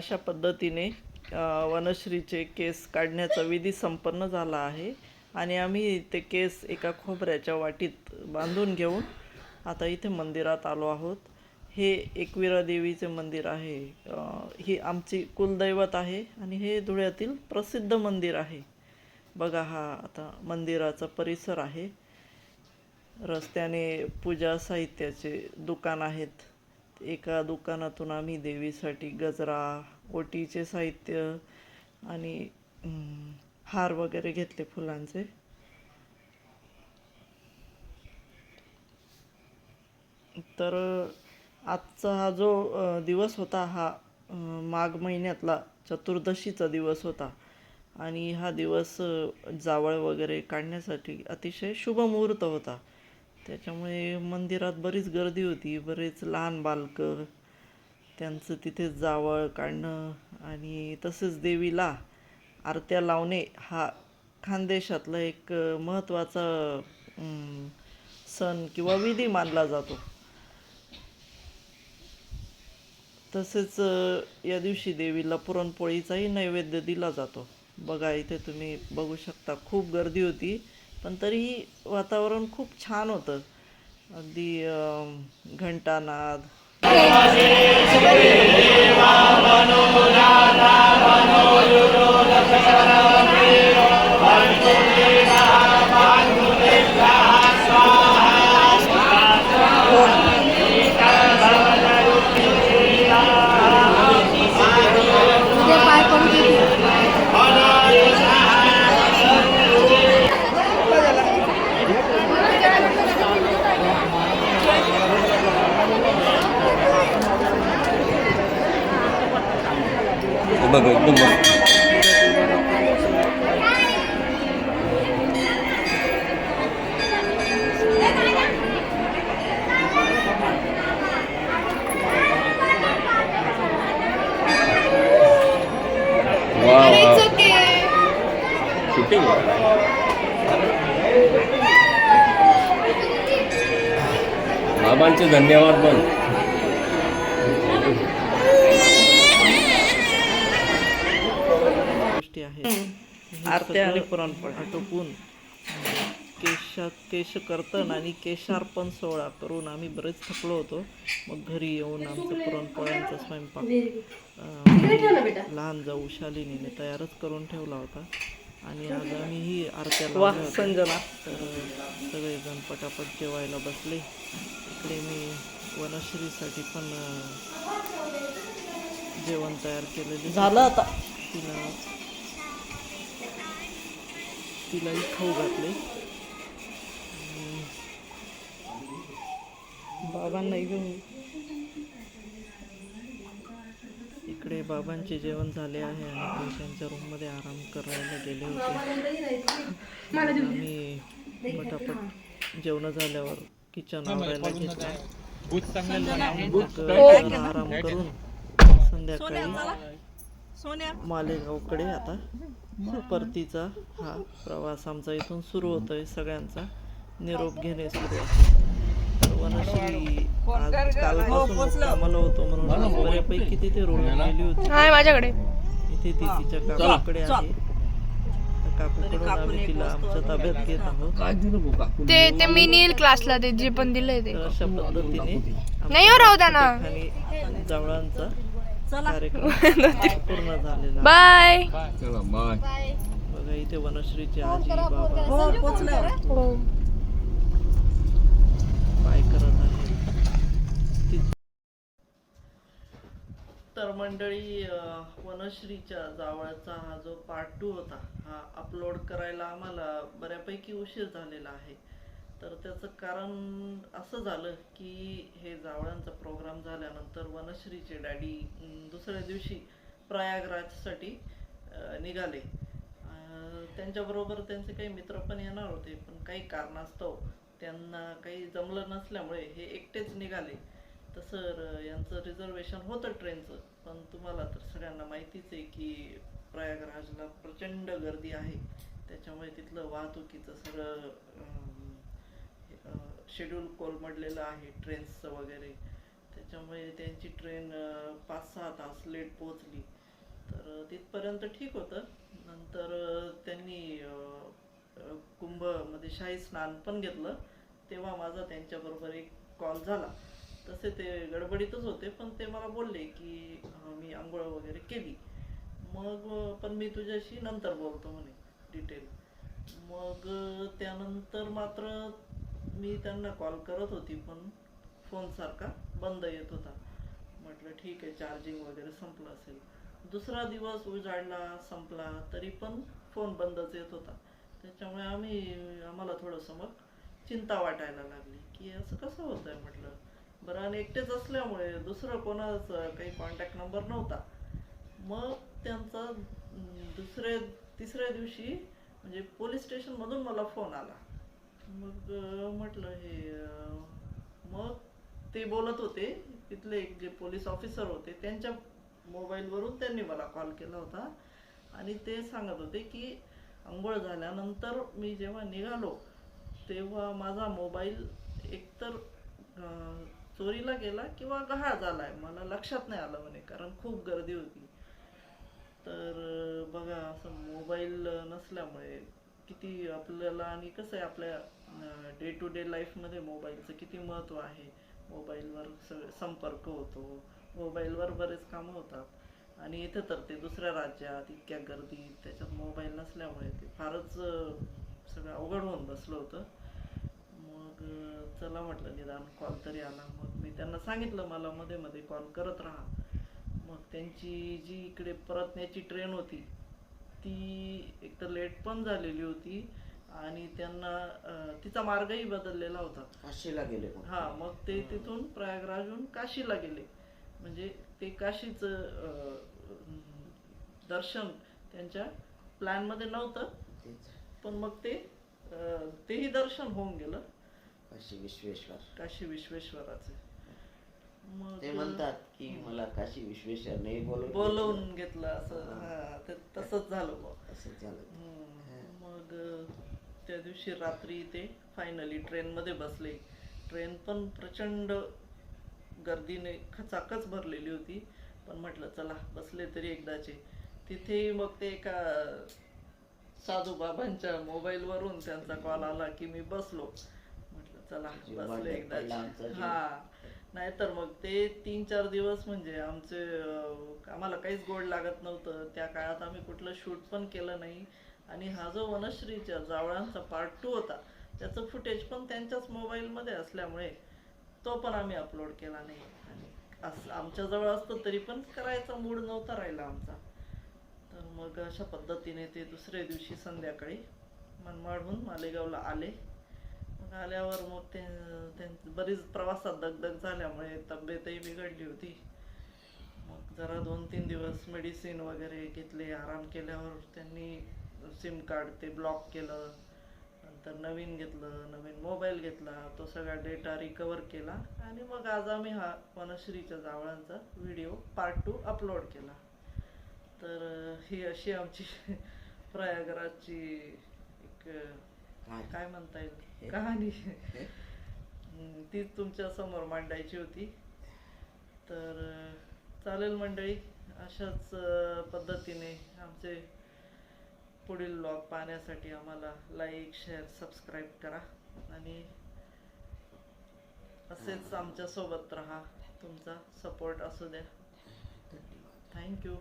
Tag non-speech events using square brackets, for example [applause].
अशा पद्धतीने वनश्रीचे केस काढण्याचा विधी संपन्न झाला आहे. आणि आम्ही ते केस एका खोबऱ्याच्या वाटीत बांधून घेऊन आता इथे मंदिरात आलो आहोत. हे एकविरा देवीचे मंदिर आहे. ही आमची कुलदैवत आहे आणि हे धुळ्यातील प्रसिद्ध मंदिर आहे. बघा हा आता मंदिराचा परिसर आहे. रस्त्याने पूजा साहित्याचे दुकान आहेत. एका दुकानातून आम्ही देवीसाठी गजरा ओटीचे साहित्य आणि हार वगैरे घेतले फुलांचे. तर आजचा हा जो दिवस होता हा माघ महिन्यातला चतुर्दशीचा दिवस होता. आणि हा दिवस जावळ वगैरे काढण्यासाठी अतिशय शुभ मुहूर्त होता. त्याच्यामुळे मंदिरात बरीच गर्दी होती बरेच लहान बालकं त्यांचं तिथे जावळ काढणं आणि तसेच देवीला आरत्या लावणे हा खानदेशातला एक महत्त्वाचा सण किंवा विधी मानला जातो. तसेच या दिवशी देवीला पुरणपोळीचाही नैवेद्य दिला जातो. बघा इथे तुम्ही बघू शकता खूप गर्दी होती. पण तरीही वातावरण खूप छान होतं. अगदी घंटानाद. उद्या बघ एकदम वा वा शूटिंग बाबांचे धन्यवाद पण आरत्या आटोपून. केशात केश कर्तन आणि केशार्पण सोहळा करून आम्ही बरेच थकलो होतो. मग घरी येऊन आमचं पुरणपोळ्यांचा स्वयंपाक लहान जाऊ शालिनीने तयारच करून ठेवला होता. आणि आज आम्ही ही आरत्या लावल्या होत्या. संजना. तर सगळेजण पटापट जेवायला बसले. इकडे मी वनश्रीसाठी पण जेवण तयार केलेले झालं आता. तिला तिलाही खाऊ घातले बाबांनाही घेऊन इकडे बाबांचे जेवण झाले आहे आणि ते त्यांच्या रूममध्ये आराम करायला गेले होते. आम्ही पटापट जेवण झाल्यावर किचन आवरायला घेतला. जरा आराम करून संध्याकाळी मालेगावकडे आता. परतीचा हा प्रवास आमचा इथून सुरू होतोय सगळ्यांचा. निरोप घेणे सुरू आहे. वनश्री आज कालपासून कामाला होतो म्हणून बऱ्यापैकी तिथे रोड गेली होती. हाय माझ्याकडे. इथे ती तिच्या काकूकडे आहे. ते ते मी नील क्लासला ते जे पण दिलंय ते. अशा पद्धतीने नाही हो राहू द्या ना. आणि जावळांचा कार्यक्रम. पूर्ण झालेला बाय. चला बाय. बघा इथे वनश्रीची आजी बाबा. हो काय करत आहे. ती- तर मंडळी वनश्रीच्या जावळचा हा जो पार्ट टू होता हा अपलोड करायला आम्हाला बऱ्यापैकी उशीर झालेला आहे. तर त्याचं कारण असं झालं की हे जावळांचा प्रोग्राम झाल्यानंतर वनश्रीचे डॅडी दुसऱ्या दिवशी प्रयागराजसाठी निघाले. त्यांच्याबरोबर त्यांचे काही मित्र पण येणार होते पण काही कारणास्तव त्यांना काही जमलं नसल्यामुळे हे एकटेच निघाले. तसं यांचं रिझर्वेशन होतं ट्रेनचं पण तुम्हाला तर सगळ्यांना माहितीच आहे की प्रयागराजला प्रचंड गर्दी आहे. त्याच्यामुळे तिथलं वाहतुकीचं सगळं शेड्यूल कोलमडलेलं आहे ट्रेन्सचं वगैरे. त्याच्यामुळे त्यांची ट्रेन पाच सहा तास लेट पोहोचली. तर तिथपर्यंत ठीक होतं. नंतर त्यांनी कुंभमध्ये शाही स्नान पण घेतलं. तेव्हा माझा त्यांच्याबरोबर एक कॉल झाला. तसे ते गडबडीतच होते पण ते मला बोलले की मी आंघोळ वगैरे केली. मग पण मी तुझ्याशी नंतर बोलतो म्हणे डिटेल मग त्यानंतर मात्र मी त्यांना कॉल करत होती पण फोन सारखा बंद येत होता. म्हटलं ठीक आहे चार्जिंग वगैरे संपलं असेल. दुसरा दिवस उजाडला संपला तरी पण फोन बंदच येत होता. त्याच्यामुळे आम्ही आम्हाला थोडंसं मग चिंता वाटायला लागली की असं कसं होतंय म्हटलं? बरं आणि एकटेच असल्यामुळे दुसरं कोणाचं काही कॉन्टॅक्ट नंबर नव्हता. मग त्यांचा दुसऱ्या तिसऱ्या दिवशी म्हणजे पोलीस स्टेशनमधून मला फोन आला. मग म्हटलं हे मग ते बोलत होते तिथले एक जे पोलीस ऑफिसर होते त्यांच्या मोबाईलवरून त्यांनी मला कॉल केला होता. आणि ते सांगत होते की आंघोळ झाल्यानंतर मी जेव्हा निघालो तेव्हा माझा मोबाईल एकतर चोरीला गेला किंवा गहाळ झालाय मला लक्षात नाही आलं म्हणे कारण खूप गर्दी होती. तर बघा असं मोबाईल नसल्यामुळे किती आपल्याला आणि कसं आहे आपल्या डे टू डे लाईफमध्ये मोबाईलचं किती महत्त्व आहे? मोबाईलवर सगळे संपर्क होतो. मोबाईलवर बरेच कामं होतात. आणि इथं तर ते दुसऱ्या राज्यात इतक्या गर्दीत त्याच्यात मोबाईल नसल्यामुळे ते फारच सगळं अवघड होऊन बसलं होतं. मग चला म्हटलं निदान कॉल तरी आला. मग मी त्यांना सांगितलं मला मध्ये मध्ये कॉल करत राहा. मग त्यांची जी इकडे परतण्याची ट्रेन होती ती एकतर लेट पण झालेली होती आणि त्यांना तिचा मार्गही बदललेला होता. काशीला गेले हा मग ते तिथून प्रयागराजहून काशीला गेले. म्हणजे ते काशीचं दर्शन त्यांच्या प्लॅनमध्ये नव्हतं. तेच. पण मग ते तेही दर्शन होऊन गेलं. काशी विश्वेश्वर. काशी विश्वेश्वराचे. मग ते म्हणतात की मला काशी विश्वेश्वर नाही बोलवून बोलवून घेतलं असं. हा. तसंच झालं बुवा. असं झालं. हम्म. मग अं, त्या दिवशी रात्री ते फायनली ट्रेनमध्ये बसले. ट्रेन पण प्रचंड गर्दीने खचाखच भरलेली होती. पण म्हटलं चला बसले तरी एकदाचे. तिथे मग ते एका साधू बाबांच्या मोबाईलवरून त्यांचा कॉल आला की मी बसलो. म्हटलं चला जीव बसले भांड्यात पडला आमचा एकदाचे जीव. हा. नाहीतर मग ते तीन चार दिवस म्हणजे आमचे आम्हाला काहीच गोड लागत नव्हतं. त्या काळात आम्ही कुठलं शूट पण केलं नाही. आणि हा जो वनश्रीच्या जावळांचा पार्ट टू होता त्याचं फुटेज पण त्यांच्याच मोबाईलमध्ये असल्यामुळे तो पण आम्ही अपलोड केला नाही. आणि असं आमच्याजवळ असतं तरी पण करायचा मूड नव्हता राहिला आमचा. तर मग अशा पद्धतीने ते दुसऱ्या दिवशी संध्याकाळी मनमाडहून मालेगावला आले. आल्यावर मग ते त्यां- बरीच प्रवासात दगदग झाल्यामुळे तब्येतही बिघडली होती. मग जरा दोन तीन दिवस मेडिसिन वगैरे घेतले आराम केल्यावर त्यांनी सिम कार्ड ते ब्लॉक केलं. नंतर नवीन घेतलं नवीन मोबाईल घेतला तो सगळा डेटा रिकवर केला. आणि मग आज आम्ही हा वनश्रीच्या जावळांचा व्हिडिओ पार्ट टू अपलोड केला. तर ही अशी आमची [laughs] प्रयागराजची एक काय म्हणता येईल? कहाणी हम्म, ती तुमच्यासमोर मांडायची होती. तर चालेल मंडळी अशाच पद्धतीने आमचे पुढील ब्लॉग पाहण्यासाठी आम्हाला लाईक शेअर सबस्क्राईब करा. आणि असेच आमच्यासोबत राहा. तुमचा सपोर्ट असू द्या. थँक्यू